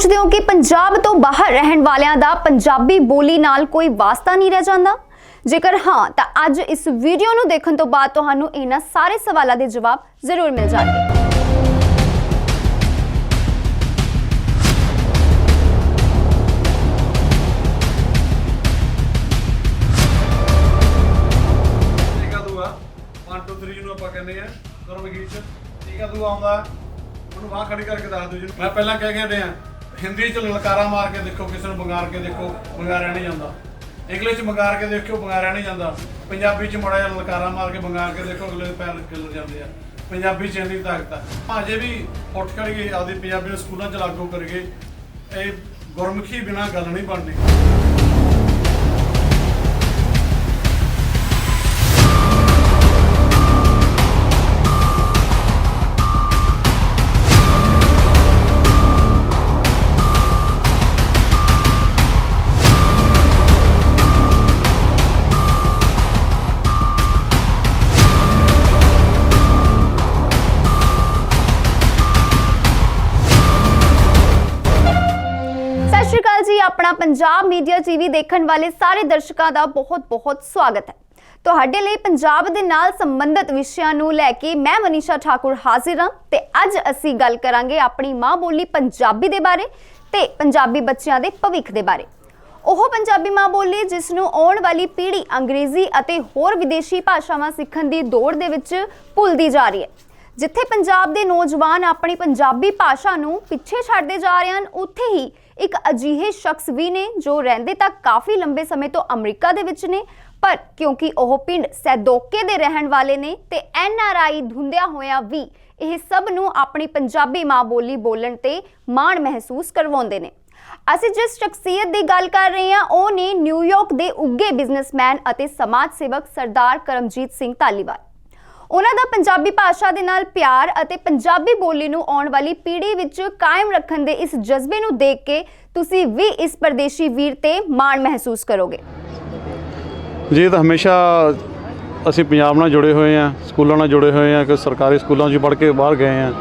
ਸੋਚਦੇ ਹੋ ਕਿ ਪੰਜਾਬ ਤੋਂ ਬਾਹਰ ਰਹਿਣ ਵਾਲਿਆਂ ਦਾ ਪੰਜਾਬੀ ਬੋਲੀ ਨਾਲ ਕੋਈ ਵਾਸਤਾ ਨਹੀਂ ਰਹਿ ਜਾਂਦਾ? ਜੇਕਰ ਹਾਂ, ਤਾਂ ਅੱਜ ਇਸ ਵੀਡੀਓ ਨੂੰ ਦੇਖਣ ਤੋਂ ਬਾਅਦ ਤੁਹਾਨੂੰ ਇਹਨਾਂ ਸਾਰੇ ਸਵਾਲਾਂ ਦੇ ਜਵਾਬ ਜ਼ਰੂਰ ਮਿਲ ਜਾਣਗੇ। ਟੀਕਾ ਦੂਆ। 1 2 3 ਆ। ਕਰੋ ਆਉਂਦਾ। ਉਹਨੂੰ ਬਾਹ ਖੜੀ ਕਰਕੇ ਦੱਸ ਦਿਓ ਜੀ ਮੈਂ ਪਹਿਲਾਂ ਕਹਿ ਕੇ ਹਟਿਆ। ਹਿੰਦੀ ਚ ਲਲਕਾਰਾ ਮਾਰ ਕੇ ਦੇਖੋ, ਕਿਸੇ ਨੂੰ ਬੰਗਾਰ ਕੇ ਦੇਖੋ, ਬੰਗਾਰਿਆ ਨਹੀਂ ਜਾਂਦਾ। ਇੰਗਲਿਸ਼ ਚ ਬੰਗਾਰ ਕੇ ਦੇਖੋ ਬੰਗਾਰਿਆ ਨਹੀਂ ਜਾਂਦਾ। ਪੰਜਾਬੀ ਚ ਮੜਾ ਜਿਹਾ ਲਲਕਾਰਾ ਮਾਰ ਕੇ ਬੰਗਾਰ ਕੇ ਦੇਖੋ, ਅਗਲੇ ਦੇ ਪੈਰ ਖਿਲ ਜਾਂਦੇ ਆ। ਪੰਜਾਬੀ ਚ ਇੰਨੀ ਤਾਕਤ ਆ। ਭਾਜੇ ਵੀ ਉੱਠ ਖੜੀਏ ਆਪਦੀ ਪੰਜਾਬੀ ਨੂੰ ਸਕੂਲਾਂ ਚ ਲਾਗੂ ਕਰੀਏ, ਇਹ ਗੁਰਮੁਖੀ ਬਿਨਾ ਗੱਲ ਨਹੀਂ ਬਣਦੀ। ਸ਼੍ਰੀ ਅਕਾਲ ਜੀ, ਆਪਣਾ ਪੰਜਾਬ ਮੀਡੀਆ ਟੀਵੀ ਦੇਖਣ ਵਾਲੇ ਸਾਰੇ ਦਰਸ਼ਕਾਂ ਦਾ ਬਹੁਤ-ਬਹੁਤ ਸਵਾਗਤ ਹੈ। ਤੁਹਾਡੇ ਲਈ ਪੰਜਾਬ ਦੇ ਨਾਲ ਸੰਬੰਧਿਤ ਵਿਸ਼ਿਆਂ ਨੂੰ ਲੈ ਕੇ ਮੈਂ ਮਨੀਸ਼ਾ ਠਾਕੁਰ ਹਾਜ਼ਰ ਹਾਂ ਤੇ ਅੱਜ ਅਸੀਂ ਗੱਲ ਕਰਾਂਗੇ ਆਪਣੀ ਮਾਂ ਬੋਲੀ ਪੰਜਾਬੀ ਦੇ ਬਾਰੇ ਤੇ ਪੰਜਾਬੀ ਬੱਚਿਆਂ ਦੇ ਭਵਿੱਖ ਦੇ ਬਾਰੇ। ਉਹ ਪੰਜਾਬੀ ਮਾਂ ਬੋਲੀ ਜਿਸ ਨੂੰ ਆਉਣ ਵਾਲੀ ਪੀੜ੍ਹੀ ਅੰਗਰੇਜ਼ੀ ਅਤੇ ਹੋਰ ਵਿਦੇਸ਼ੀ ਭਾਸ਼ਾਵਾਂ ਸਿੱਖਣ ਦੀ ਦੌੜ ਦੇ ਵਿੱਚ ਭੁੱਲਦੀ ਜਾ ਰਹੀ ਹੈ। ਜਿੱਥੇ ਪੰਜਾਬ ਦੇ ਨੌਜਵਾਨ ਆਪਣੀ ਪੰਜਾਬੀ ਭਾਸ਼ਾ ਨੂੰ ਪਿੱਛੇ ਛੱਡਦੇ ਜਾ ਰਹੇ ਹਨ, ਉੱਥੇ ਹੀ ਇੱਕ ਅਜਿਹੇ ਸ਼ਖਸ ਵੀ ਨੇ ਜੋ ਰਹਿੰਦੇ ਤਾਂ ਕਾਫੀ ਲੰਬੇ ਸਮੇਂ ਤੋਂ ਅਮਰੀਕਾ ਦੇ ਵਿੱਚ ਨੇ, ਪਰ ਕਿਉਂਕਿ ਉਹ ਪਿੰਡ ਸੈਦੋਕੇ ਦੇ ਰਹਿਣ ਵਾਲੇ ਨੇ ਤੇ ਐਨ ਆਰ ਆਈ ਧੁੰਦਿਆ ਹੋਇਆ ਵੀ ਇਹ ਸਭ ਨੂੰ ਆਪਣੀ ਪੰਜਾਬੀ ਮਾਂ ਬੋਲੀ ਬੋਲਣ ਤੇ ਮਾਣ ਮਹਿਸੂਸ ਕਰਵਾਉਂਦੇ ਨੇ। ਅਸੀਂ ਜਿਸ ਸ਼ਖਸੀਅਤ ਦੀ ਗੱਲ ਕਰ ਰਹੇ ਹਾਂ, ਉਹ ਨੇ ਨਿਊਯਾਰਕ ਦੇ ਉੱਗੇ ਬਿਜ਼ਨਸਮੈਨ ਅਤੇ ਸਮਾਜ ਸੇਵਕ ਸਰਦਾਰ ਕਰਮਜੀਤ ਸਿੰਘ ਧਾਲੀਵਾਲ। ਉਹਨਾਂ ਦਾ ਪੰਜਾਬੀ ਭਾਸ਼ਾ ਦੇ ਨਾਲ ਪਿਆਰ ਅਤੇ ਪੰਜਾਬੀ ਬੋਲੀ ਨੂੰ ਆਉਣ ਵਾਲੀ ਪੀੜ੍ਹੀ ਵਿੱਚ ਕਾਇਮ ਰੱਖਣ ਦੇ ਇਸ ਜਜ਼ਬੇ ਨੂੰ ਦੇਖ ਕੇ ਤੁਸੀਂ ਵੀ ਇਸ ਪਰਦੇਸ਼ੀ ਵੀਰ ਤੇ ਮਾਣ ਮਹਿਸੂਸ ਕਰੋਗੇ। ਜੀ ਤਾਂ ਹਮੇਸ਼ਾ ਅਸੀਂ ਪੰਜਾਬ ਨਾਲ ਜੁੜੇ ਹੋਏ ਆ ਸਕੂਲਾਂ ਨਾਲ ਜੁੜੇ ਹੋਏ ਆ ਕਿ ਸਰਕਾਰੀ ਸਕੂਲਾਂ 'ਚ ਪੜ੍ਹ ਕੇ ਬਾਹਰ ਗਏ ਆ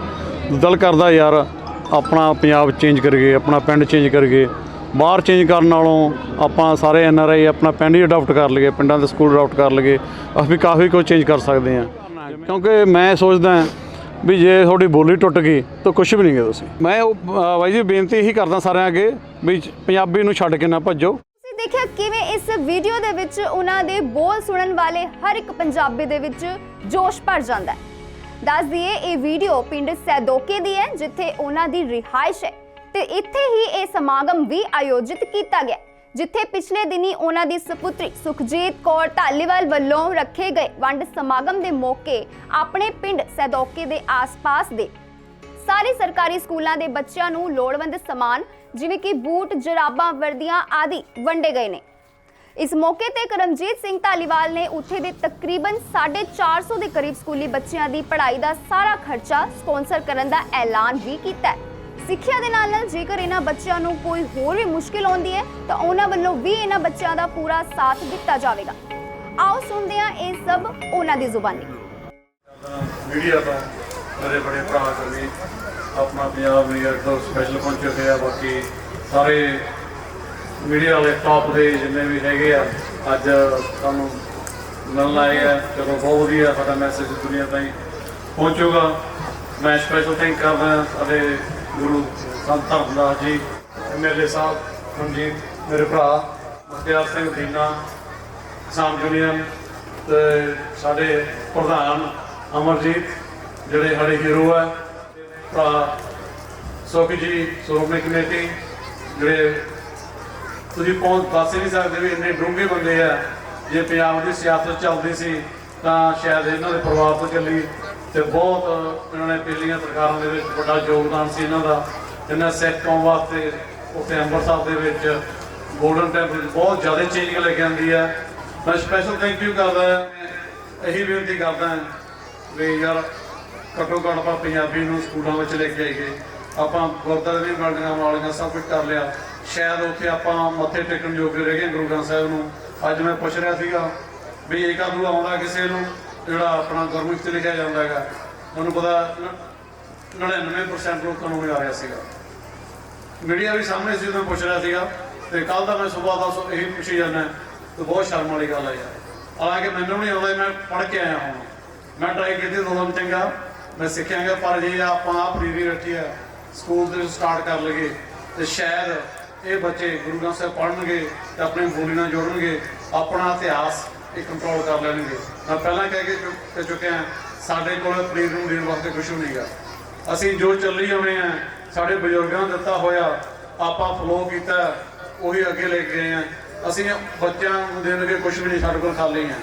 ਦਿਲ ਕਰਦਾ ਯਾਰ ਆਪਣਾ ਪੰਜਾਬ ਚੇਂਜ ਕਰੀਏ, ਆਪਣਾ ਪਿੰਡ ਚੇਂਜ ਕਰੀਏ। ਬਾਹਰ ਚੇਂਜ ਕਰਨ ਨਾਲੋਂ ਆਪਾਂ ਸਾਰੇ ਐਨ ਆਰ ਆਈ ਆਪਣਾ ਪਿੰਡ ਹੀ ਅਡਾਪਟ ਕਰ ਲਈਏ, ਪਿੰਡਾਂ ਦੇ ਸਕੂਲ ਅਡਾਪਟ ਕਰ ਲਈਏ। ਅਸੀਂ ਕਾਫੀ ਕੁਝ ਚੇਂਜ ਕਰ ਸਕਦੇ ਆ ਕਿਉਂਕਿ ਮੈਂ ਸੋਚਦਾ ਵੀ ਜੇ ਤੁਹਾਡੀ ਬੋਲੀ ਟੁੱਟ ਗਈ ਤਾਂ ਕੁਝ ਵੀ ਨਹੀਂ ਗੇ ਤੁਸੀਂ। ਮੈਂ ਉਹ ਬਾਈ ਜੀ, ਬੇਨਤੀ ਇਹੀ ਕਰਦਾ ਸਾਰਿਆਂ ਅੱਗੇ ਵੀ ਪੰਜਾਬੀ ਨੂੰ ਛੱਡ ਕੇ ਨਾ ਭੱਜੋ। ਤੁਸੀਂ ਦੇਖਿਆ ਕਿਵੇਂ ਇਸ ਵੀਡੀਓ ਦੇ ਵਿੱਚ ਉਹਨਾਂ ਦੇ ਬੋਲ ਸੁਣਨ ਵਾਲੇ ਹਰ ਇੱਕ ਪੰਜਾਬੀ ਦੇ ਵਿੱਚ ਜੋਸ਼ ਭਰ ਜਾਂਦਾ ਹੈ। ਦੱਸ ਦਈਏ, ਇਹ ਵੀਡੀਓ ਪਿੰਡ ਸੈਦੋਕੇ ਦੀ ਹੈ, ਜਿੱਥੇ ਉਹਨਾਂ ਦੀ ਰਿਹਾਇਸ਼ ਹੈ। ਤੇ ਇੱਥੇ ਹੀ ਇਹ ਸਮਾਗਮ ਵੀ ਆਯੋਜਿਤ ਕੀਤਾ ਗਿਆ ਜਿੱਥੇ ਪਿਛਲੇ ਦਿਨੀ ਉਹਨਾਂ ਦੀ ਸੁਪੁੱਤਰੀ ਸੁਖਜੀਤ ਕੌਰ ਢਾਲੀਵਾਲ ਵੱਲੋਂ ਰੱਖੇ ਗਏ ਵੰਡ ਸਮਾਗਮ ਦੇ ਮੌਕੇ ਆਪਣੇ ਪਿੰਡ ਸੈਦੋਕੇ ਦੇ ਆਸ-ਪਾਸ ਦੇ ਸਾਰੇ ਸਰਕਾਰੀ ਸਕੂਲਾਂ ਦੇ ਬੱਚਿਆਂ ਨੂੰ ਲੋੜਵੰਦ ਸਮਾਨ, ਜਿਵੇਂ ਕਿ ਬੂਟ, ਜਰਾਬਾਂ, ਵਰਦੀਆਂ ਆਦਿ ਵੰਡੇ ਗਏ ਨੇ। ਇਸ ਮੌਕੇ ਤੇ ਕਰਮਜੀਤ ਸਿੰਘ ਧਾਲੀਵਾਲ ਨੇ ਉੱਥੇ ਦੇ ਤਕਰੀਬਨ 450 ਦੇ ਕਰੀਬ ਸਕੂਲੀ ਬੱਚਿਆਂ ਦੀ ਪੜ੍ਹਾਈ ਦਾ ਸਾਰਾ ਖਰਚਾ ਸਪਾਂਸਰ ਕਰਨ ਦਾ ਐਲਾਨ ਵੀ ਕੀਤਾ ਹੈ। ਸਿੱਖਿਆ ਦੇ ਨਾਲ ਨਾਲ ਜੇਕਰ ਇਹਨਾਂ ਬੱਚਿਆਂ ਨੂੰ ਕੋਈ ਹੋਰ ਵੀ ਮੁਸ਼ਕਿਲ ਆਉਂਦੀ ਹੈ, ਤਾਂ ਉਹਨਾਂ ਵੱਲੋਂ ਵੀ ਇਹਨਾਂ ਬੱਚਿਆਂ ਦਾ ਪੂਰਾ ਸਾਥ ਦਿੱਤਾ ਜਾਵੇਗਾ। ਆਓ ਸੁਣਦੇ ਹਾਂ ਇਹ ਸਭ ਉਹਨਾਂ ਦੀ ਜ਼ੁਬਾਨੀ। ਮੀਡੀਆ ਤੋਂ ਮੇਰੇ ਬੜੇ ਭਰਾ ਕਵੀ ਆਪਣਾ ਪੰਜਾਬ ਮੀਡੀਆ ਤੋਂ ਸਪੈਸ਼ਲ ਪਹੁੰਚੇ ਹੋਏ ਆ, ਬਾਕੀ ਸਾਰੇ ਮੀਡੀਆ ਵਾਲੇ ਟਾਪ ਦੇ ਜਿੰਨੇ ਵੀ ਹੈਗੇ ਆ, ਅੱਜ ਤੁਹਾਨੂੰ ਮਿਲਣ ਆਏ ਆ। ਚਲੋ ਬਹੁਤ ਵਧੀਆ ਸਾਡਾ ਮੈਸੇਜ ਦੁਨੀਆ ਤਾਈਂ ਪਹੁੰਚੂਗਾ। ਮੈਂ ਸਪੈਸ਼ਲ ਥੈਂਕ ਕਰਦਾ ਸਾਡੇ ਗੁਰੂ ਸੰਤ ਧਰਮਦਾਸ ਜੀ ਐਮਐਲਏ ਸਾਹਿਬ ਰਣਜੀਤ ਮੇਰੇ ਭਰਾ ਮੁਖਤਿਆਰ ਸਿੰਘ ਦੀਨਾ, ਕਿਸਾਨ ਯੂਨੀਅਨ ਤੇ ਸਾਡੇ ਪ੍ਰਧਾਨ ਅਮਰਜੀਤ, ਜਿਹੜੇ ਸਾਡੇ ਹੀਰੋ ਹੈ, ਭਰਾ ਸੋਕੀ ਜੀ, ਸ਼੍ਰੋਮਣੀ ਕਮੇਟੀ, ਜਿਹੜੇ ਤੁਸੀਂ ਪਹੁੰਚ ਦੱਸ ਹੀ ਨਹੀਂ ਸਕਦੇ ਵੀ ਇੰਨੇ ਡੂੰਘੇ ਬੰਦੇ ਆ ਜੇ ਪੰਜਾਬ ਦੀ ਸਿਆਸਤ ਚੱਲਦੀ ਸੀ, ਤਾਂ ਸ਼ਾਇਦ ਇਹਨਾਂ ਦੇ ਪਰਿਵਾਰ ਤੋਂ ਚੱਲੀ ਤੇ ਬਹੁਤ ਇਹਨਾਂ ਨੇ ਪਿਛਲੀਆਂ ਸਰਕਾਰਾਂ ਦੇ ਵਿੱਚ ਵੱਡਾ ਯੋਗਦਾਨ ਸੀ ਇਹਨਾਂ ਦਾ, ਇਹਨਾਂ ਸਿੱਖ ਕੌਮ ਵਾਸਤੇ ਉੱਥੇ ਅੰਮ੍ਰਿਤਸਰ ਦੇ ਵਿੱਚ ਗੋਲਡਨ ਟੈਂਪਲ ਬਹੁਤ ਜ਼ਿਆਦਾ ਚੇਂਜ ਲੈ ਕੇ ਆਂਦੀ ਆ ਮੈਂ ਸਪੈਸ਼ਲ ਥੈਂਕ ਯੂ ਕਰਦਾ ਇਹੀ ਬੇਨਤੀ ਕਰਦਾ ਵੀ ਯਾਰ ਘੱਟੋ ਘੱਟ ਆਪਾਂ ਪੰਜਾਬੀ ਨੂੰ ਸਕੂਲਾਂ ਵਿੱਚ ਲੈ ਕੇ ਆਈਏ। ਆਪਾਂ ਗੁਰਦੁਆਰੇ ਵੀ ਬਿਲਡਿੰਗਾਂ ਵਾਲੀਆਂ ਸਭ ਕੁਝ ਕਰ ਲਿਆ। ਸ਼ਾਇਦ ਉੱਥੇ ਆਪਾਂ ਮੱਥੇ ਟੇਕਣ ਜੋਗੇ ਰਹਿ ਗਏ ਗੁਰੂ ਗ੍ਰੰਥ ਸਾਹਿਬ ਨੂੰ। ਅੱਜ ਮੈਂ ਪੁੱਛ ਰਿਹਾ ਸੀਗਾ ਵੀ ਇਹ ਕਦੋਂ ਆਉਂਦਾ ਕਿਸੇ ਨੂੰ? ਜਿਹੜਾ ਆਪਣਾ ਗੁਰਮੁਖ ਤੇ ਲਿਖਿਆ ਜਾਂਦਾ ਹੈਗਾ, ਉਹਨੂੰ ਪਤਾ ਨ- 99% ਲੋਕਾਂ ਨੂੰ ਨਹੀਂ ਆ ਰਿਹਾ ਸੀਗਾ। ਮੀਡੀਆ ਵੀ ਸਾਹਮਣੇ ਸੀ, ਉਹਨੂੰ ਪੁੱਛ ਰਿਹਾ ਸੀਗਾ, ਤੇ ਕੱਲ ਦਾ ਮੈਂ ਸਵੇਰ ਦਾ ਸੋ, ਇਹੀ ਪੁੱਛੀ ਜਾਂਦਾ, ਤੇ ਬਹੁਤ ਸ਼ਰਮ ਵਾਲੀ ਗੱਲ ਹੈ ਯਾਰ। ਹਾਲਾਂਕਿ ਮੈਨੂੰ ਨਹੀਂ ਆਉਂਦਾ, ਮੈਂ ਪੜ੍ਹ ਕੇ ਆਇਆ ਹੁਣ। ਮੈਂ ਟਰਾਈ ਕੀਤੀ, ਦੋ ਦਿਨ ਚੰਗਾ। ਮੈਂ ਸਿੱਖਿਆਗਾ ਪਰ ਜੇ ਆਪਾਂ ਆਪ ਰੀਰੀ ਰੱਖੀ ਆ ਸਕੂਲ ਦੇ ਸਟਾਰਟ ਕਰ ਲਈਏ, ਤੇ ਸ਼ਾਇਦ ਇਹ ਬੱਚੇ ਗੁਰੂ ਗ੍ਰੰਥ ਸਾਹਿਬ ਪੜ੍ਹਨਗੇ, ਤੇ ਆਪਣੀ ਬੋਲੀ ਨਾਲ ਜੋੜਨਗੇ, ਆਪਣਾ ਇਤਿਹਾਸ ਇਹ ਕੰਟਰੋਲ ਕਰ ਲੈਣਗੇ। ਮੈਂ ਪਹਿਲਾਂ ਕਹਿ ਕੇ ਚੁੱਕ ਚੁੱਕਿਆ, ਸਾਡੇ ਕੋਲ ਫਰੀਦ ਨੂੰ ਦੇਣ ਵਾਸਤੇ ਕੁਝ ਨਹੀਂਗਾ। ਅਸੀਂ ਜੋ ਚੱਲੀ ਆਉਣੇ ਆ, ਸਾਡੇ ਬਜ਼ੁਰਗਾਂ ਨੇ ਦਿੱਤਾ ਹੋਇਆ, ਆਪਾਂ ਫਲੋ ਕੀਤਾ, ਉਹੀ ਅੱਗੇ ਲੈ ਕੇ ਗਏ ਆ। ਅਸੀਂ ਬੱਚਿਆਂ ਨੂੰ ਦੇਣਗੇ ਕੁਝ ਵੀ ਨਹੀਂ, ਸਾਡੇ ਕੋਲ ਖਾਲੀ ਆ।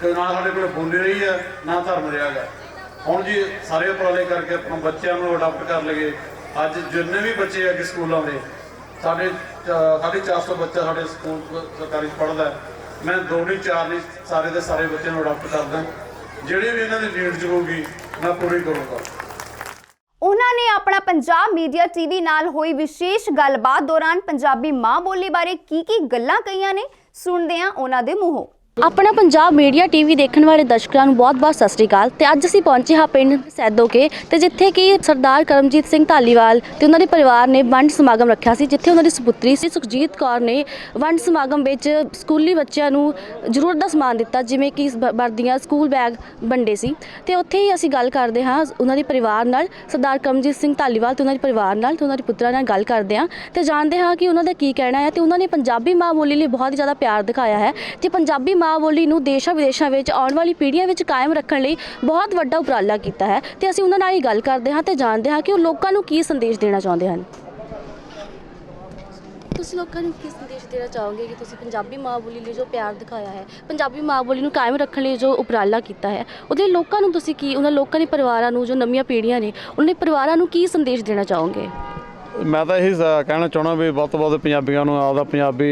ਤੇ ਨਾ ਸਾਡੇ ਕੋਲ ਬੋਲੀ ਰਹੀ ਆ, ਨਾ ਧਰਮ ਰਿਹਾ ਗਾ ਹੁਣ ਜੀ ਸਾਰੇ ਉਪਰਾਲੇ ਕਰਕੇ ਆਪਾਂ ਬੱਚਿਆਂ ਨੂੰ ਅਡਾਪਟ ਕਰ ਲਈਏ। ਅੱਜ ਜਿੰਨੇ ਵੀ ਬੱਚੇ ਅੱਗੇ ਸਕੂਲਾਂ ਦੇ ਸਾਡੇ ਚ- ਸਾਢੇ 400 ਬੱਚਾ ਸਾਡੇ ਸਕੂਲ, ਸਰਕਾਰੀ ਚ ਪੜ੍ਹਦਾ ਮੈਂ ਦੋ ਨਹੀਂ ਚਾਰ ਨਹੀਂ, ਸਾਰੇ ਦੇ ਸਾਰੇ ਬੱਚਿਆਂ ਨੂੰ ਅਡਾਪਟ ਕਰਦਾ। ਜਿਹੜੇ ਵੀ ਇਹਨਾਂ ਦੀ ਨੀਡਸ ਹੋਊਗੀ ਮੈਂ ਪੂਰੀ ਕਰੂੰਗਾ। ਉਹਨਾਂ ਨੇ ਆਪਣਾ ਪੰਜਾਬ ਮੀਡੀਆ ਟੀਵੀ ਨਾਲ ਹੋਈ ਵਿਸ਼ੇਸ਼ ਗੱਲਬਾਤ ਦੌਰਾਨ ਪੰਜਾਬੀ ਮਾਂ ਬੋਲੀ ਬਾਰੇ ਕੀ ਕੀ ਗੱਲਾਂ ਕਹੀਆਂ ਨੇ, ਸੁਣਦੇ ਹਾਂ ਉਹਨਾਂ ਦੇ ਮੂੰਹੋਂ। ਆਪਣਾ ਪੰਜਾਬ ਮੀਡੀਆ ਟੀਵੀ ਦੇਖਣ ਵਾਲੇ ਦਰਸ਼ਕਾਂ ਨੂੰ ਬਹੁਤ-ਬਹੁਤ ਸਤਿ ਸ੍ਰੀ ਅਕਾਲ। ਤੇ ਅੱਜ ਅਸੀਂ ਪਹੁੰਚੇ ਹਾਂ ਪਿੰਡ ਸੈਦੋਕੇ ਤੇ ਜਿੱਥੇ ਕਿ ਸਰਦਾਰ ਕਰਮਜੀਤ ਸਿੰਘ ਢਾਲੀਵਾਲ ਤੇ ਉਹਨਾਂ ਦੇ ਪਰਿਵਾਰ ਨੇ ਵੰਡ ਸਮਾਗਮ ਰੱਖਿਆ ਸੀ, ਜਿੱਥੇ ਉਹਨਾਂ ਦੀ ਸੁਪੁੱਤਰੀ ਸੀ ਸੁਖਜੀਤ ਕੌਰ ਨੇ ਵੰਡ ਸਮਾਗਮ ਵਿੱਚ ਸਕੂਲੀ ਬੱਚਿਆਂ ਨੂੰ ਜ਼ਰੂਰਤ ਦਾ ਸਮਾਨ ਦਿੱਤਾ, ਜਿਵੇਂ ਕਿ ਬ- ਵਰਦੀਆਂ ਸਕੂਲ ਬੈਗ ਵੰਡੇ ਸੀ। ਤੇ ਉੱਥੇ ਹੀ ਅਸੀਂ ਗੱਲ ਕਰਦੇ ਹਾਂ ਉਹਨਾਂ ਦੇ ਪਰਿਵਾਰ ਨਾਲ, ਸਰਦਾਰ ਕਰਮਜੀਤ ਸਿੰਘ ਢਾਲੀਵਾਲ ਤੇ ਉਹਨਾਂ ਦੇ ਪਰਿਵਾਰ ਨਾਲ ਤੇ ਉਹਨਾਂ ਦੇ ਪੁੱਤਰਾਂ ਨਾਲ ਗੱਲ ਕਰਦੇ ਹਾਂ ਤੇ ਜਾਣਦੇ ਹਾਂ ਕਿ ਉਹਨਾਂ ਦਾ ਕੀ ਕਹਿਣਾ ਹੈ ਤੇ ਉਹਨਾਂ ਨੇ ਪੰਜਾਬੀ ਮਾਂ ਬੋਲੀ ਲਈ ਬਹੁਤ ਹੀ ਜ਼ਿਆਦਾ ਪਿਆਰ ਦਿਖਾਇਆ ਹੈ। ਤੇ ਪੰਜਾਬੀ ਮਾਂ ਬੋਲੀ ਨੂੰ ਦੇਸ਼ਾਂ ਵਿਦੇਸ਼ਾਂ ਵਿੱਚ ਆਉਣ ਵਾਲੀ ਪੀੜ੍ਹੀਆਂ ਵਿੱਚ ਕਾਇਮ ਰੱਖਣ ਲਈ ਬਹੁਤ ਵੱਡਾ ਉਪਰਾਲਾ ਕੀਤਾ ਹੈ ਤੇ ਅਸੀਂ ਉਹਨਾਂ ਨਾਲ ਹੀ ਗੱਲ ਕਰਦੇ ਹਾਂ ਤੇ ਜਾਣਦੇ ਹਾਂ ਕਿ ਉਹ ਲੋਕਾਂ ਨੂੰ ਕੀ ਸੰਦੇਸ਼ ਦੇਣਾ ਚਾਹੁੰਦੇ ਹਨ। ਤੁਸੀਂ ਲੋਕਾਂ ਨੂੰ ਕੀ ਸੰਦੇਸ਼ ਦੇਣਾ ਚਾਹੋਗੇ ਕਿ ਤੁਸੀਂ ਪੰਜਾਬੀ ਮਾਂ ਬੋਲੀ ਲਈ ਜੋ ਪਿਆਰ ਦਿਖਾਇਆ ਹੈ ਪੰਜਾਬੀ ਮਾਂ ਬੋਲੀ ਨੂੰ ਕਾਇਮ ਰੱਖਣ ਲਈ ਜੋ ਉਪਰਾਲਾ ਕੀਤਾ ਹੈ ਉਹਦੇ ਲੋਕਾਂ ਨੂੰ ਤੁਸੀਂ ਕੀ ਉਹਨਾਂ ਲੋਕਾਂ ਦੇ ਪਰਿਵਾਰਾਂ ਨੂੰ ਜੋ ਨਵੀਆਂ ਪੀੜ੍ਹੀਆਂ ਨੇ ਉਹਨਾਂ ਦੇ ਪਰਿਵਾਰਾਂ ਨੂੰ ਕੀ ਸੰਦੇਸ਼ ਦੇਣਾ ਚਾਹੋਗੇ? ਮੈਂ ਤਾਂ ਇਹੀ ਕਹਿਣਾ ਚਾਹਣਾ ਵੀ ਵੱਧ ਤੋਂ ਵੱਧ ਪੰਜਾਬੀਆਂ ਨੂੰ ਆਪਦਾ ਪੰਜਾਬੀ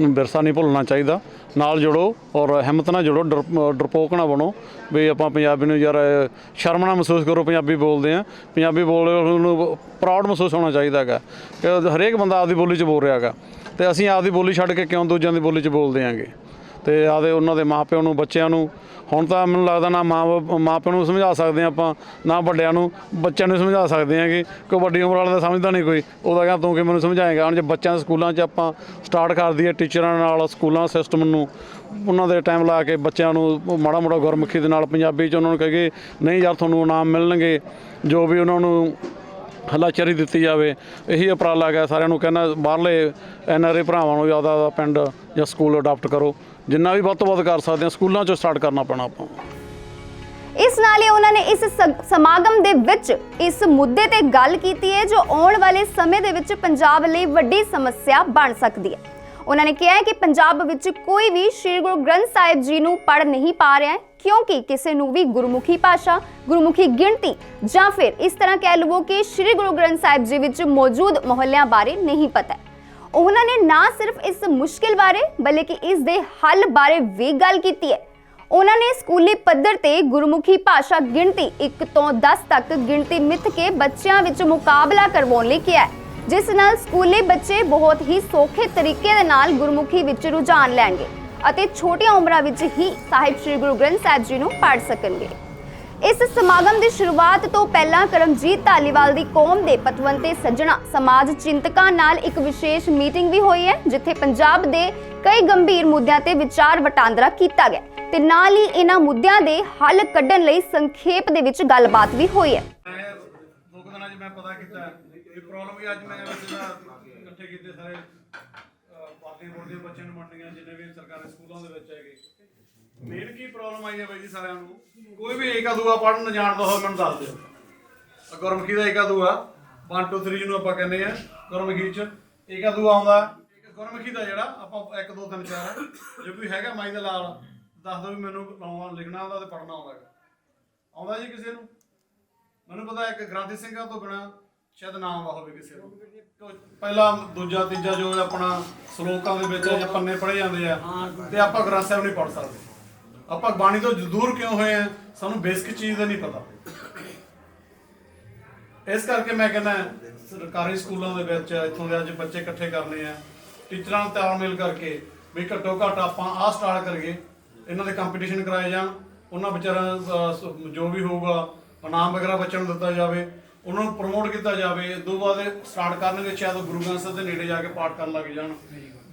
ਵਿਰਸਾ ਨਹੀਂ ਭੁੱਲਣਾ ਚਾਹੀਦਾ। ਨਾਲ ਜੁੜੋ ਔਰ ਹਿੰਮਤ ਨਾਲ ਜੁੜੋ, ਡਰ- ਡਰਪੋਕ ਨਾ ਬਣੋ ਵੀ ਆਪਾਂ ਪੰਜਾਬੀ ਨੂੰ ਯਾਰ ਸ਼ਰਮ ਨਾ ਮਹਿਸੂਸ ਕਰੋ, ਪੰਜਾਬੀ ਬੋਲਦੇ ਆ ਪੰਜਾਬੀ ਬੋਲਦੇ ਨੂੰ ਪ੍ਰਾਊਡ ਮਹਿਸੂਸ ਹੋਣਾ ਚਾਹੀਦਾ ਹੈਗਾ ਕਿ ਹਰੇਕ ਬੰਦਾ ਆਪਦੀ ਬੋਲੀ 'ਚ ਬੋਲ ਰਿਹਾ ਹੈਗਾ। ਤੇ ਅਸੀਂ ਆਪਦੀ ਬੋਲੀ ਛੱਡ ਕੇ ਕਿਉਂ ਦੂਜਿਆਂ ਦੀ ਬੋਲੀ 'ਚ ਬੋਲਦੇ ਆਂਗੇ ਤੇ ਆਦੇ ਉਹਨਾਂ ਦੇ ਮਾਪਿਆਂ ਨੂੰ, ਬੱਚਿਆਂ ਨੂੰ। ਹੁਣ ਤਾਂ ਮੈਨੂੰ ਲੱਗਦਾ ਨਾ ਮਾਂ ਮਾਪਿਆਂ ਨੂੰ ਸਮਝਾ ਸਕਦੇ ਹਾਂ ਆਪਾਂ, ਨਾ ਵੱਡਿਆਂ ਨੂੰ, ਬੱਚਿਆਂ ਨੂੰ ਸਮਝਾ ਸਕਦੇ ਹਾਂ ਕਿ ਕੋਈ ਵੱਡੀ ਉਮਰ ਵਾਲਾ ਤਾਂ ਸਮਝਦਾ ਨਹੀਂ ਕੋਈ। ਉਹਦਾ ਕਹਿੰਦਾ ਤੂੰ ਕਿ ਮੈਨੂੰ ਸਮਝਾਏਗਾ। ਹੁਣ ਜੇ ਬੱਚਿਆਂ ਦੇ ਸਕੂਲਾਂ 'ਚ ਆਪਾਂ ਸਟਾਰਟ ਕਰ ਦਈਏ ਟੀਚਰਾਂ ਨਾਲ, ਸਕੂਲਾਂ ਸਿਸਟਮ ਨੂੰ, ਉਹਨਾਂ ਦੇ ਟਾਈਮ ਲਾ ਕੇ ਬੱਚਿਆਂ ਨੂੰ ਮਾੜਾ ਮੋੜਾ ਗੁਰਮੁਖੀ ਦੇ ਨਾਲ ਪੰਜਾਬੀ 'ਚ ਉਹਨਾਂ ਨੂੰ ਕਹੇ ਨਹੀਂ ਯਾਰ ਤੁਹਾਨੂੰ ਇਨਾਮ ਮਿਲਣਗੇ, ਜੋ ਵੀ ਉਹਨਾਂ ਨੂੰ ਹੱਲਾਚਾਰੀ ਦਿੱਤੀ ਜਾਵੇ। ਇਹੀ ਉਪਰਾਲਾ ਗਿਆ ਸਾਰਿਆਂ ਨੂੰ ਕਹਿੰਦਾ ਬਾਹਰਲੇ ਐਨਆਰਏ ਭਰਾਵਾਂ ਨੂੰ ਜ਼ਿਆਦਾ ਦਾ ਪਿੰਡ ਜਾਂ ਸਕੂਲ ਅਡਾਪਟ ਕਰੋ। ਜਿੰਨਾ ਵੀ ਵੱਧ ਤੋਂ ਵੱਧ ਕਰ ਸਕਦੇ ਆ, ਸਕੂਲਾਂ 'ਚੋਂ ਸਟਾਰਟ ਕਰਨਾ ਪੈਣਾ ਆਪਾਂ। ਨੂੰ। ਇਸ ਨਾਲ ਹੀ ਉਹਨਾਂ ਨੇ ਇਸ ਸਮਾਗਮ ਦੇ ਵਿੱਚ ਇਸ ਮੁੱਦੇ ਤੇ ਗੱਲ ਕੀਤੀ ਹੈ, ਜੋ ਆਉਣ ਵਾਲੇ ਸਮੇਂ ਦੇ ਵਿੱਚ ਪੰਜਾਬ ਲਈ ਵੱਡੀ ਸਮੱਸਿਆ ਬਣ ਸਕਦੀ ਹੈ। ਉਹਨਾਂ ਨੇ ਕਿਹਾ ਹੈ ਕਿ ਪੰਜਾਬ ਵਿੱਚ ਕੋਈ ਵੀ ਸ੍ਰੀ ਗੁਰੂ ਗ੍ਰੰਥ ਸਾਹਿਬ ਜੀ ਨੂੰ ਪੜ੍ਹ ਨਹੀਂ ਪਾ ਰਿਹਾ ਹੈ। ਕਿਉਂਕਿ ਕਿਸੇ ਨੂੰ ਵੀ ਗੁਰਮੁਖੀ ਭਾਸ਼ਾ ਗੁਰਮੁਖੀ ਗਿਣਤੀ ਜਾਂ ਫਿਰ ਇਸ ਤਰ੍ਹਾਂ ਕਹਿ ਲਵੋ ਕਿ ਸ੍ਰੀ ਗੁਰੂ ਗ੍ਰੰਥ ਸਾਹਿਬ ਜੀ ਵਿੱਚ ਮੌਜੂਦ ਮੁਹੱਲਿਆਂ ਬਾਰੇ ਨਹੀਂ ਪਤਾ ਉਹਨਾਂ ਨੇ ਨਾ ਸਿਰਫ ਇਸ ਮੁਸ਼ਕਿਲ ਬਾਰੇ ਬਲਕਿ ਇਸ ਦੇ ਹੱਲ ਬਾਰੇ ਵੀ ਗੱਲ ਕੀਤੀ ਹੈ ਉਹਨਾਂ ਨੇ ਸਕੂਲੀ ਪੱਧਰ ਤੇ ਗੁਰਮੁਖੀ ਭਾਸ਼ਾ ਗਿਣਤੀ 1 ਤੋਂ 10 ਤੱਕ ਗਿਣਤੀ ਮਿੱਥ ਕੇ ਬੱਚਿਆਂ ਵਿੱਚ ਮੁਕਾਬਲਾ ਕਰਵਾਉਣ ਲਈ ਕਿਹਾ ਜਿਸ ਨਾਲ ਸਕੂਲੀ ਬੱਚੇ ਬਹੁਤ ਹੀ ਸੌਖੇ ਤਰੀਕੇ ਦੇ ਨਾਲ ਗੁਰਮੁਖੀ ਵਿੱਚ ਰੁਝਾਨ ਲੈਣਗੇ ਅਤੇ ਛੋਟੀਆਂ ਉਮਰਾਂ ਵਿੱਚ ਹੀ ਸਾਹਿਬ ਸ੍ਰੀ ਗੁਰੂ ਗ੍ਰੰਥ ਸਾਹਿਬ ਜੀ ਨੂੰ ਪੜ੍ਹ ਸਕਣਗੇ। ਇਸ ਸਮਾਗਮ ਦੀ ਸ਼ੁਰੂਆਤ ਤੋਂ ਪਹਿਲਾਂ ਕਰਮਜੀਤ ਧਾਲੀਵਾਲ ਦੀ ਕੌਮ ਦੇ ਪਤਵੰਤੇ ਸੱਜਣਾ ਸਮਾਜ ਚਿੰਤਕਾਂ ਨਾਲ ਇੱਕ ਵਿਸ਼ੇਸ਼ ਮੀਟਿੰਗ ਵੀ ਹੋਈ ਹੈ, ਜਿੱਥੇ ਪੰਜਾਬ ਦੇ ਕਈ ਗੰਭੀਰ ਮੁੱਦਿਆਂ ਤੇ ਵਿਚਾਰ ਵਟਾਂਦਰਾ ਕੀਤਾ ਗਿਆ ਤੇ ਨਾਲ ਹੀ ਇਹਨਾਂ ਮੁੱਦਿਆਂ ਦੇ ਹੱਲ ਕੱਢਣ ਲਈ ਸੰਖੇਪ ਦੇ ਵਿੱਚ ਗੱਲਬਾਤ ਵੀ ਹੋਈ ਹੈ। ਮੈਂ ਪਤਾ ਕੀਤਾ। ਇਹ ਪ੍ਰੋਬਲਮ ਵੀ ਅੱਜ ਮੈਂ ਇਕੱਠੇ ਕੀਤੇ ਸਾਰੇ। ਪਾਰਟੀ ਬੋਰਡ ਬੱਚਿਆਂ ਨੂੰ ਮੰਡੀਆਂ ਜਿੰਨੇ ਵੀ ਸਰਕਾਰੀ ਸਕੂਲਾਂ ਦੇ ਵਿੱਚ ਹੈਗੇ। ਮੇਨ ਕੀ ਪ੍ਰੋਬਲਮ ਆਈ ਹੈ ਬਾਈ ਜੀ ਸਾਰਿਆਂ ਨੂੰ? ਕੋਈ ਵੀ ਏਕਾ ਦੂਆ ਪੜ੍ਹਨ ਜਾਣਦਾ ਹੋਵੇ, ਮੈਨੂੰ ਦੱਸ ਦਿਓ। ਗੁਰਮੁਖੀ ਦਾ ਏਕਾ ਦੂਆ। 1 2 3 ਜਿਹਨੂੰ ਆਪਾਂ ਕਹਿੰਦੇ ਆ ਗੁਰਮੁਖੀ 'ਚ ਏਕਾ ਦੂਆ ਆਉਂਦਾ। ਗੁਰਮੁਖੀ ਦਾ ਜਿਹੜਾ, ਆਪਾਂ 1 2 3 4 ਜੇ ਕੋਈ ਹੈਗਾ ਮਾਈ ਦੇ ਲਾਲ, ਦੱਸ ਦਿਓ ਵੀ ਮੈਨੂੰ ਲਾਉਣਾ, ਲਿਖਣਾ ਆਉਂਦਾ ਤੇ ਪੜ੍ਹਨਾ ਆਉਂਦਾ ਆਉਂਦਾ ਜੀ ਕਿਸੇ ਨੂੰ? ਮੈਨੂੰ ਪਤਾ ਇੱਕ ਗ੍ਰਾਂਥੀ ਸਿੰਘਾਂ ਤੋਂ ਬਿਨਾ ਸ਼ਾਇਦ ਨਾ ਆਉਂਦਾ ਹੋਵੇ ਕਿਸੇ ਤੋ ਪਹਿਲਾ ਦੂਜਾ ਤੀਜਾ ਜੋ ਆਪਣਾ ਸ਼ਲੋਕਾਂ ਦੇ ਵਿੱਚ ਜਾਂ ਪੰਨੇ ਪੜ੍ਹੇ ਜਾਂਦੇ ਆ ਤੇ ਆਪਾਂ ਗ੍ਰੰਥ ਸਾਹਿਬ ਨਹੀਂ ਪੜ੍ਹ ਸਕਦੇ। ਆਪਾਂ ਬਾਣੀ ਤੋਂ ਦੂਰ ਕਿਉਂ ਹੋਏ ਆ? ਸਾਨੂੰ ਬੇਸਿਕ ਚੀਜ਼ ਦਾ ਨਹੀਂ ਪਤਾ। ਇਸ ਕਰਕੇ ਮੈਂ ਕਹਿੰਦਾ ਸਰਕਾਰੀ ਸਕੂਲਾਂ ਦੇ ਵਿੱਚ ਇੱਥੋਂ ਦੇ ਅੱਜ ਬੱਚੇ ਇਕੱਠੇ ਕਰਨੇ ਆ। ਟੀਚਰਾਂ ਨਾਲ ਤਾਲਮੇਲ ਕਰਕੇ ਵੀ ਘੱਟੋ ਘੱਟ ਆਪਾਂ ਆਹ ਸਟਾਰਟ ਕਰੀਏ। ਇਹਨਾਂ ਦੇ ਕੰਪੀਟੀਸ਼ਨ ਕਰਾਏ ਜਾਣ। ਉਹਨਾਂ ਵਿਚਾਰਾਂ ਦਾ ਜੋ ਵੀ ਹੋਊਗਾ ਇਨਾਮ ਵਗੈਰਾ ਬੱਚਿਆਂ ਨੂੰ ਦਿੱਤਾ ਜਾਵੇ। ਉਹਨਾਂ ਨੂੰ ਪ੍ਰਮੋਟ ਕੀਤਾ ਜਾਵੇ, ਦੋ ਬਾਅਦ ਸਟਾਰਟ ਕਰਨਗੇ, ਸ਼ਾਇਦ ਉਹ ਗੁਰੂ ਗ੍ਰੰਥ ਸਾਹਿਬ ਦੇ ਨੇੜੇ ਜਾ ਕੇ ਪਾਠ ਕਰਨ ਲੱਗ ਜਾਣ।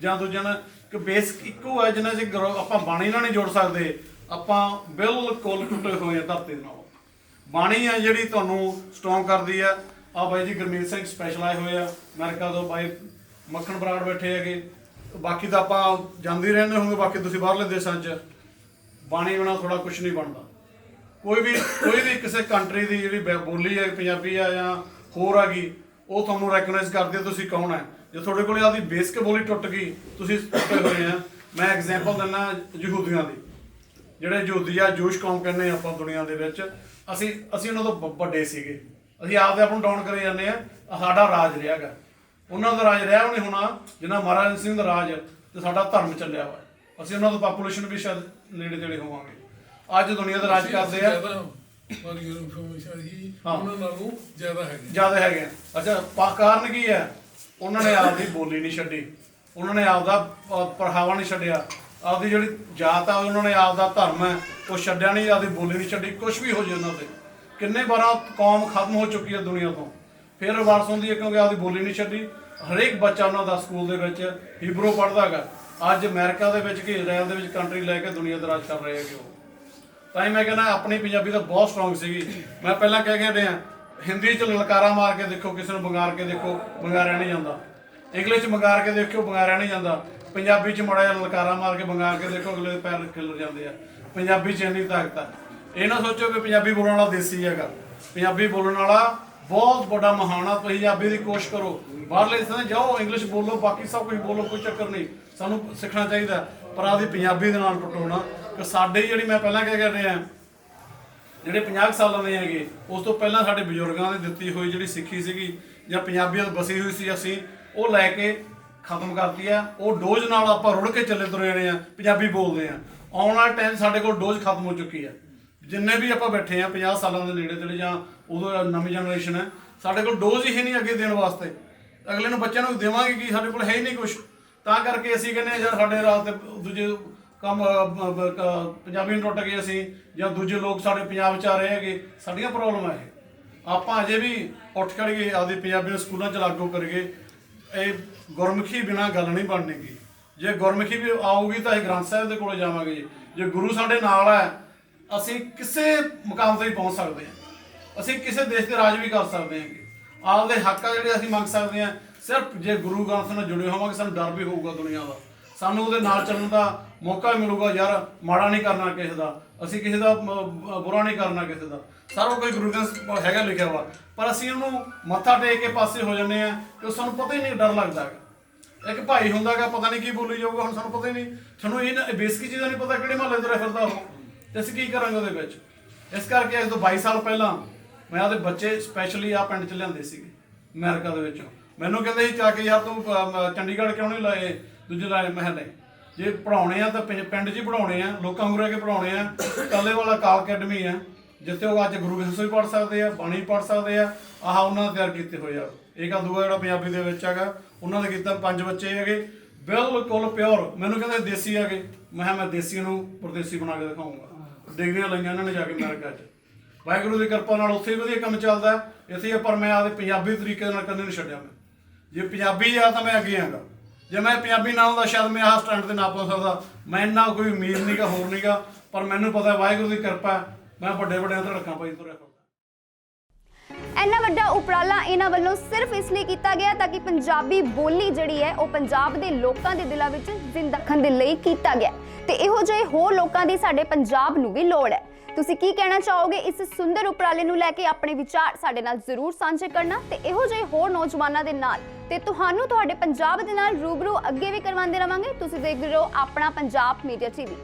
ਜਾਂ ਦੂਜਿਆਂ ਨਾਲ ਕਿ ਬੇਸ ਇੱਕੋ ਹੈ ਜਿੰਨਾ ਚ ਆਪਾਂ ਬਾਣੀ ਨਾਲ ਨਹੀਂ ਜੋੜ ਸਕਦੇ। ਆਪਾਂ ਬਿਲਕੁਲ ਟੁੱਟੇ ਹੋਏ ਆ ਧਰਤੀ ਨਾਲ। ਬਾਣੀ ਆ ਜਿਹੜੀ ਤੁਹਾਨੂੰ ਸਟਰੋਂਗ ਕਰਦੀ ਆ ਆ ਬਾਈ ਜੀ ਗੁਰਮੀਤ ਸਿੰਘ ਸਪੈਸ਼ਲ ਆਏ ਹੋਏ ਆ। ਅਮਰੀਕਾ ਤੋਂ ਬਾਈ ਮੱਖਣ ਬਰਾੜ ਬੈਠੇ ਹੈਗੇ। ਬਾਕੀ ਤਾਂ ਆਪਾਂ ਜਾਂਦੇ ਰਹਿੰਦੇ ਹੋਗੇ, ਬਾਕੀ ਤੁਸੀਂ ਬਾਹਰਲੇ ਦੇਸ਼ਾਂ 'ਚ। ਬਾਣੀ ਬਿਨਾਂ ਥੋੜਾ ਕੁਝ ਨਹੀਂ ਬਣਦਾ। ਕੋਈ ਵੀ ਕੋਈ ਵੀ ਕਿਸੇ ਕੰਟਰੀ ਦੀ ਜਿਹੜੀ ਬੈ- ਬੋਲੀ ਹੈ, ਪੰਜਾਬੀ ਆ ਜਾਂ ਹੋਰ ਹੈਗੀ, ਉਹ ਤੁਹਾਨੂੰ ਰੈਕਗਨਾਈਜ਼ ਕਰਦੀ ਹੈ ਤੁਸੀਂ ਕੌਣ ਹੈ? ਜੇ ਤੁਹਾਡੇ ਕੋਲੇ ਆਦੀ ਬੇਸਿਕ ਬੋਲੀ ਟੁੱਟ ਗਈ, ਤੁਸੀਂ ਟੁੱਟੇ ਹੋਏ ਆ। ਮੈਂ ਐਗਜ਼ਾਮਪਲ ਦਿੰਦਾ ਯਹੂਦੀਆਂ ਦੀ। ਜਿਹੜੇ ਯਹੂਦੀ ਆ, ਜੂਸ਼ ਕੌਮ ਕਹਿੰਦੇ ਆ ਆਪਾਂ ਦੁਨੀਆ ਦੇ ਵਿੱਚ, ਅਸੀਂ ਅਸੀਂ ਉਹਨਾਂ ਤੋਂ ਵ- ਵੱਡੇ ਸੀਗੇ। ਅਸੀਂ ਆਪਦੇ ਆਪ ਨੂੰ ਡਾਊਨ ਕਰੇ ਜਾਂਦੇ ਆ। ਆਹ ਸਾਡਾ ਰਾਜ ਰਿਹਾਗਾ ਉਹਨਾਂ ਦਾ ਰਾਜ ਰਿਹਾ ਉਹਨੇ ਹੋਣਾ ਜਿੰਨਾ ਮਹਾਰਾਜਾ ਸਿੰਘ ਦਾ ਰਾਜ ਤੇ ਸਾਡਾ ਧਰਮ ਚੱਲਿਆ ਵਾ ਅਸੀਂ ਉਹਨਾਂ ਤੋਂ ਪਾਪੂਲੇਸ਼ਨ ਵੀ ਸ਼ਾਇਦ ਨੇੜੇ ਤੇੜੇ ਹੋਵਾਂਗੇ। ਅੱਜ ਦੁਨੀਆ ਦਾ ਰਾਜ ਕਰਦੇ ਆ। ਪਰ ਇਨਫੋਰਮੇਸ਼ਨ ਹੀ। ਉਹਨਾਂ ਨਾਲੋਂ ਜ਼ਿਆਦਾ ਹੈਗੀ। ਜ਼ਿਆਦਾ ਹੈਗੇ ਆ। ਅੱਛਾ ਪਾ- ਕਾਰਨ ਕੀ ਹੈ? ਉਹਨਾਂ ਨੇ ਆਪਦੀ ਬੋਲੀ ਨਹੀਂ ਛੱਡੀ। ਉਹਨਾਂ ਨੇ ਆਪਦਾ ਪਹਿਰਾਵਾ ਨਹੀਂ ਛੱਡਿਆ। ਆਪਦੀ ਜਿਹੜੀ ਜਾਤ ਆ ਉਹਨਾਂ ਨੇ ਆਪਦਾ ਧਰਮ ਹੈ ਉਹ ਛੱਡਿਆ ਨਹੀਂ ਆਪਦੀ ਬੋਲੀ ਨਹੀਂ ਛੱਡੀ। ਕੁਝ ਵੀ ਹੋ ਜੇ ਉਹਨਾਂ ਤੇ। ਕਿੰਨੇ ਵਾਰਾਂ ਕੌਮ ਖਤਮ ਹੋ ਚੁੱਕੀ ਹੈ ਦੁਨੀਆ ਤੋਂ। ਫਿਰ ਰਿਵਰਸ ਹੁੰਦੀ ਹੈ ਕਿਉਂਕਿ ਆਪਦੀ ਬੋਲੀ ਨਹੀਂ ਛੱਡੀ। ਹਰੇਕ ਬੱਚਾ ਉਹਨਾਂ ਦਾ ਸਕੂਲ ਦੇ ਵਿੱਚ ਹੀਬਰੂ ਪੜ੍ਹਦਾ ਹੈਗਾ। ਅੱਜ ਅਮਰੀਕਾ ਦੇ ਵਿੱਚ ਕਿ ਇਜ਼ਰਾਈਲ ਦੇ ਵਿੱਚ ਕੰਟਰੀ ਲੈ ਕੇ ਦੁਨੀਆ ਦਾ ਰਾਜ ਕਰ ਰਹੇ ਹੈਗੇ ਉਹ। ਤਾਂ ਹੀ ਮੈਂ ਕਹਿੰਦਾ ਆਪਣੀ ਪੰਜਾਬੀ ਤਾਂ ਬਹੁਤ ਸਟਰੋਂਗ ਸੀਗੀ। ਮੈਂ ਪਹਿਲਾਂ ਕਹਿ ਕੇ ਰਿਹਾ ਹਿੰਦੀ ਚ ਲਲਕਾਰਾ ਮਾਰ ਕੇ ਦੇਖੋ, ਕਿਸੇ ਨੂੰ ਬੰਗਾਰ ਕੇ ਦੇਖੋ, ਬੰਗਾਰਿਆ ਨਹੀਂ ਜਾਂਦਾ। ਇੰਗਲਿਸ਼ ਚ ਬੰਗਾਰ ਕੇ ਦੇਖੋ ਬੰਗਾਰਿਆ ਨਹੀਂ ਜਾਂਦਾ। ਪੰਜਾਬੀ ਚ ਮੜਾ ਜਿਹਾ ਲਲਕਾਰਾ ਮਾਰ ਕੇ ਬੰਗਾਰ ਕੇ ਦੇਖੋ, ਅਗਲੇ ਦੇ ਪੈਰ ਖਿਲਰ ਜਾਂਦੇ ਆ। ਪੰਜਾਬੀ ਚ ਇੰਨੀ ਤਾਕਤ ਆ। ਇਹ ਨਾ ਸੋਚੋ ਕਿ ਪੰਜਾਬੀ ਬੋਲਣ ਵਾਲਾ ਦੇਸੀ ਹੈਗਾ। ਪੰਜਾਬੀ ਬੋਲਣ ਵਾਲਾ ਬਹੁਤ ਵੱਡਾ ਮਹਾਨ ਆ। ਤੁਸੀਂ ਪੰਜਾਬੀ ਦੀ ਕੋਸ਼ਿਸ਼ ਕਰੋ। ਬਾਹਰਲੇ ਦੇਸ਼ਾਂ ਜਾਓ ਇੰਗਲਿਸ਼ ਬੋਲੋ, ਬਾਕੀ ਸਭ ਕੁਝ ਬੋਲੋ, ਕੋਈ ਚੱਕਰ ਨਹੀਂ। ਸਾਨੂੰ ਸਿੱਖਣਾ ਚਾਹੀਦਾ। ਪਰ ਆਦੀ ਪੰਜਾਬੀ ਦੇ ਨਾਲ ਟੁੱਟੋ ਨਾ। ਕਿ ਸਾਡੇ ਜਿਹੜੀ ਮੈਂ ਪਹਿਲਾਂ ਕਹਿ ਕੇ ਰਿਹਾ ਜਿਹੜੇ 50 ਸਾਲਾਂ ਦੇ ਹੈਗੇ, ਉਸ ਤੋਂ ਪਹਿਲਾਂ ਸਾਡੇ ਬਜ਼ੁਰਗਾਂ ਨੇ ਦਿੱਤੀ ਹੋਈ ਜਿਹੜੀ ਸਿੱਖੀ ਸੀਗੀ, ਜਾਂ ਪੰਜਾਬੀਅਤ ਬਸੀ ਹੋਈ ਸੀ ਅਸੀਂ, ਉਹ ਲੈ ਕੇ ਖਤਮ ਕਰਤੀ ਆ। ਉਹ ਡੋਜ਼ ਨਾਲ ਆਪਾਂ ਰੁੜ ਕੇ ਚੱਲੇ ਤੁਰੇ ਰਹੇ ਆ, ਪੰਜਾਬੀ ਬੋਲਦੇ ਆ। ਆਉਣ ਵਾਲਾ ਟਾਈਮ ਸਾਡੇ ਕੋਲ ਡੋਜ਼ ਖਤਮ ਹੋ ਚੁੱਕੀ ਆ। ਜਿੰਨੇ ਵੀ ਆਪਾਂ ਬੈਠੇ ਆ 50 ਸਾਲਾਂ ਦੇ ਨੇੜੇ ਤੇੜੇ ਜਾਂ ਉਦੋਂ ਨਵੀਂ ਜਨਰੇਸ਼ਨ ਹੈ, ਸਾਡੇ ਕੋਲ ਡੋਜ਼ ਹੀ ਨਹੀਂ ਅੱਗੇ ਦੇਣ ਵਾਸਤੇ। ਅਗਲੇ ਨੂੰ ਬੱਚਿਆਂ ਨੂੰ ਦੇਵਾਂਗੇ ਕੀ ਸਾਡੇ ਕੋਲ ਹੈ ਹੀ ਨਹੀਂ ਕੁਝ ਤਾਂ ਕਰਕੇ ਅਸੀਂ ਕਹਿੰਦੇ ਹਾਂ ਯਾਰ ਸਾਡੇ ਰਾਤ ਤੇ ਦੂਜੇ ਕੰਮ ਅ, ਬ- ਕ- ਪੰਜਾਬੀ ਨੂੰ ਟੁੱਟ ਗਏ ਅਸੀਂ ਜਾਂ ਦੂਜੇ ਲੋਕ ਸਾਡੇ ਪੰਜਾਬ ਚ ਆ ਰਹੇ ਹੈਗੇ ਸਾਡੀਆਂ ਪ੍ਰੋਬਲਮਾਂ ਇਹ। ਆਪਾਂ ਅਜੇ ਵੀ ਉੱਠ ਖੜੀਏ ਆਪਦੀ ਪੰਜਾਬੀ ਨੂੰ ਸਕੂਲਾਂ ਚ ਲਾਗੂ ਕਰੀਏ ਇਹ ਗੁਰਮੁਖੀ ਬਿਨਾ ਗੱਲ ਨਹੀਂ ਬਣਨੇਗੀ। ਜੇ ਗੁਰਮੁਖੀ ਵੀ ਆਊਗੀ ਤਾਂ ਇਹ ਗ੍ਰੰਥ ਸਾਹਿਬ ਦੇ ਕੋਲ ਜਾਵਾਂਗੇ ਜੀ। ਜੇ ਗੁਰੂ ਸਾਡੇ ਨਾਲ ਹੈ ਅਸੀਂ ਕਿਸੇ ਮੁਕਾਮ ਤੇ ਵੀ ਪਹੁੰਚ ਸਕਦੇ ਹਾਂ। ਅਸੀਂ ਕਿਸੇ ਦੇਸ਼ ਦੇ ਰਾਜ ਵੀ ਕਰ ਸਕਦੇ ਹਾਂ ਆਪਦੇ ਹੱਕ ਆ ਜਿਹੜੇ ਅਸੀਂ ਮੰਗ ਸਕਦੇ ਹਾਂ ਸਿਰਫ ਜੇ ਗੁਰੂ ਗ੍ਰੰਥ ਨਾਲ ਜੁੜੇ ਹੋਵਾਂਗੇ ਸਾਨੂੰ ਡਰ ਵੀ ਹੋਊਗਾ ਦੁਨੀਆ ਦਾ। ਸਾਨੂੰ ਉਹਦੇ ਨਾਲ ਚੱਲਣ ਦਾ ਮੌਕਾ ਵੀ ਮਿਲੂਗਾ ਯਾਰ ਮਾੜਾ ਨਹੀਂ ਕਰਨਾ ਕਿਸੇ ਦਾ ਅਸੀਂ ਕਿਸੇ ਦਾ ਮ- ਬੁਰਾ ਨਹੀਂ ਕਰਨਾ ਕਿਸੇ ਦਾ। ਸਾਰਾ ਕੋਈ ਗੁਰੂ ਗ੍ਰੰਥ ਹੈਗਾ ਲਿਖਿਆ ਵਾ ਪਰ ਅਸੀਂ ਉਹਨੂੰ ਮੱਥਾ ਟੇਕ ਕੇ ਪਾਸੇ ਹੋ ਜਾਂਦੇ ਆ ਕਿ ਸਾਨੂੰ ਪਤਾ ਹੀ ਨਹੀਂ ਡਰ ਲੱਗਦਾ ਹੈਗਾ। ਇੱਕ ਭਾਈ ਹੁੰਦਾਗਾ ਪਤਾ ਨਹੀਂ ਕੀ ਬੋਲੀ ਜਾਊਗਾ ਹੁਣ ਸਾਨੂੰ ਪਤਾ ਹੀ ਨਹੀਂ। ਤੁਹਾਨੂੰ ਇਹ ਨਾ ਬੇਸਿਕ ਚੀਜ਼ਾਂ ਨਹੀਂ ਪਤਾ ਕਿਹੜੇ ਮਹੱਲੇ ਤੁਰਿਆ ਫਿਰਦਾ ਉਹ। ਤੇ ਅਸੀਂ ਕੀ ਕਰਾਂਗੇ ਉਹਦੇ ਵਿੱਚ? ਇਸ ਕਰਕੇ ਅੱਜ ਤੋਂ 22 ਸਾਲ ਪਹਿਲਾਂ ਮੈਂ ਆਪਦੇ ਬੱਚੇ ਸਪੈਸ਼ਲੀ ਆ ਪਿੰਡ ਚ ਲਿਆਂਦੇ ਸੀਗੇ ਅਮਰੀਕਾ ਦੇ ਵਿੱਚੋਂ। ਮੈਨੂੰ ਕਹਿੰਦੇ ਸੀ ਚਾ ਕੇ ਯਾਰ ਤੂੰ ਅਮ, ਚੰਡੀਗੜ੍ਹ ਕਿਉਂ ਨਹੀਂ ਲਾਏ ਦੂਜੇ ਲਾਏ ਮਹਿਲੇ? ਜੇ ਪੜਾਉਣੇ ਆ ਤਾਂ ਪਿੰ- ਪਿੰਡ 'ਚ ਹੀ ਪੜਾਉਣੇ ਆ, ਲੋਕਾਂ ਨੂੰ ਰਹਿ ਕੇ ਪੜਾਉਣੇ ਆ। ਕੱਲੇ ਵਾਲਾ ਕਾਲ ਅਕੈਡਮੀ ਆ, ਜਿੱਥੇ ਉਹ ਅੱਜ ਗੁਰੂ ਗ੍ਰੰਥ ਸਾਹਿਬ ਪੜ੍ਹ ਸਕਦੇ ਆ, ਬਾਣੀ ਪੜ੍ਹ ਸਕਦੇ ਆ, ਆਹ ਉਹਨਾਂ ਨੇ ਤਿਆਰ ਕੀਤੇ ਹੋਏ ਆ। ਇਹ ਕਾ ਦੂਆ ਜਿਹੜਾ ਪੰਜਾਬੀ ਦੇ ਵਿੱਚ ਹੈਗਾ, ਉਹਨਾਂ ਦੇ ਕੀਤਾ ਪੰਜ ਬੱਚੇ ਹੈਗੇ, ਬਿਲਕੁਲ ਪਿਓਰ ਮੈਨੂੰ ਕਹਿੰਦੇ ਦੇਸੀ ਹੈਗੇ। ਮੈਂ ਕਿਹਾ ਮੈਂ ਦੇਸੀ ਨੂੰ ਪਰਦੇਸੀ ਬਣਾ ਕੇ ਦਿਖਾਉਂਗਾ ਡਿਗਰੀਆਂ ਲਈਆਂ ਇਹਨਾਂ ਨੇ ਜਾ ਕੇ ਅਮਰੀਕਾ 'ਚ। ਵਾਹਿਗੁਰੂ ਦੀ ਕਿਰਪਾ ਨਾਲ ਉੱਥੇ ਵੀ ਵਧੀਆ ਕੰਮ ਚੱਲਦਾ। ਹੈ। ਇੱਥੇ ਹੀ ਪਰ ਮੈਂ ਆਪਦੇ ਪੰਜਾਬੀ ਤਰੀਕੇ ਨਾਲ ਕਦੇ ਨਹੀਂ ਛੱਡਿਆ ਮੈਂ। ਜੇ ਪੰਜਾਬੀ ਆ ਤਾਂ ਮੈਂ ਅੱਗੇ ਆਂਗਾ। ਜੇ ਮੈਂ ਪੰਜਾਬੀ ਨਾ ਹੁੰਦਾ ਸ਼ਾਇਦ ਮੈਂ ਆਹ ਸਟੈਂਡ ਤੇ ਨਾ ਪਹੁੰਚ ਸਕਦਾ। ਮੈਂ ਇੰਨਾ ਕੋਈ ਉਮੀਦ ਨਹੀਂਗਾ ਹੋਰ ਨਹੀਂਗਾ ਪਰ ਮੈਨੂੰ ਪਤਾ ਵਾਹਿਗੁਰੂ ਦੀ ਕਿਰਪਾ ਮੈਂ ਵੱਡੇ ਵੱਡਿਆਂ ਤੇ ਧੜਕਾਂ ਪਾਈ ਤੁਰਿਆ ਇੰਨਾ ਵੱਡਾ ਉਪਰਾਲਾ ਇਹਨਾਂ ਵੱਲੋਂ ਸਿਰਫ ਇਸ ਲਈ ਕੀਤਾ ਗਿਆ ਤਾਂ ਕਿ ਪੰਜਾਬੀ ਬੋਲੀ ਜਿਹੜੀ ਹੈ, ਉਹ ਪੰਜਾਬ ਦੇ ਲੋਕਾਂ ਦੇ ਦਿਲਾਂ ਵਿੱਚ ਜ਼ਿੰਦਾ ਰੱਖਣ ਦੇ ਲਈ ਕੀਤਾ ਗਿਆ ਤੇ ਇਹੋ ਜਿਹੇ ਹੋਰ ਲੋਕਾਂ ਦੀ ਸਾਡੇ ਪੰਜਾਬ ਨੂੰ ਵੀ ਲੋੜ ਹੈ। ਤੁਸੀਂ ਕੀ ਕਹਿਣਾ ਚਾਹੋਗੇ? ਇਸ ਸੁੰਦਰ ਉਪਰਾਲੇ ਨੂੰ ਲੈ ਕੇ ਆਪਣੇ ਵਿਚਾਰ ਸਾਡੇ ਨਾਲ ਜ਼ਰੂਰ ਸਾਂਝੇ ਕਰਨਾ ਤੇ ਇਹੋ ਜਿਹੇ ਹੋਰ ਨੌਜਵਾਨਾਂ ਦੇ ਨਾਲ ਤੇ ਤੁਹਾਨੂੰ ਤੁਹਾਡੇ ਪੰਜਾਬ ਦੇ ਨਾਲ ਰੂਬਰੂ ਅੱਗੇ ਵੀ ਕਰਵਾਉਂਦੇ ਰਵਾਂਗੇ। ਤੁਸੀਂ ਦੇਖਦੇ ਰਹੋ ਆਪਣਾ ਪੰਜਾਬ ਮੀਡੀਆ ਟੀਵੀ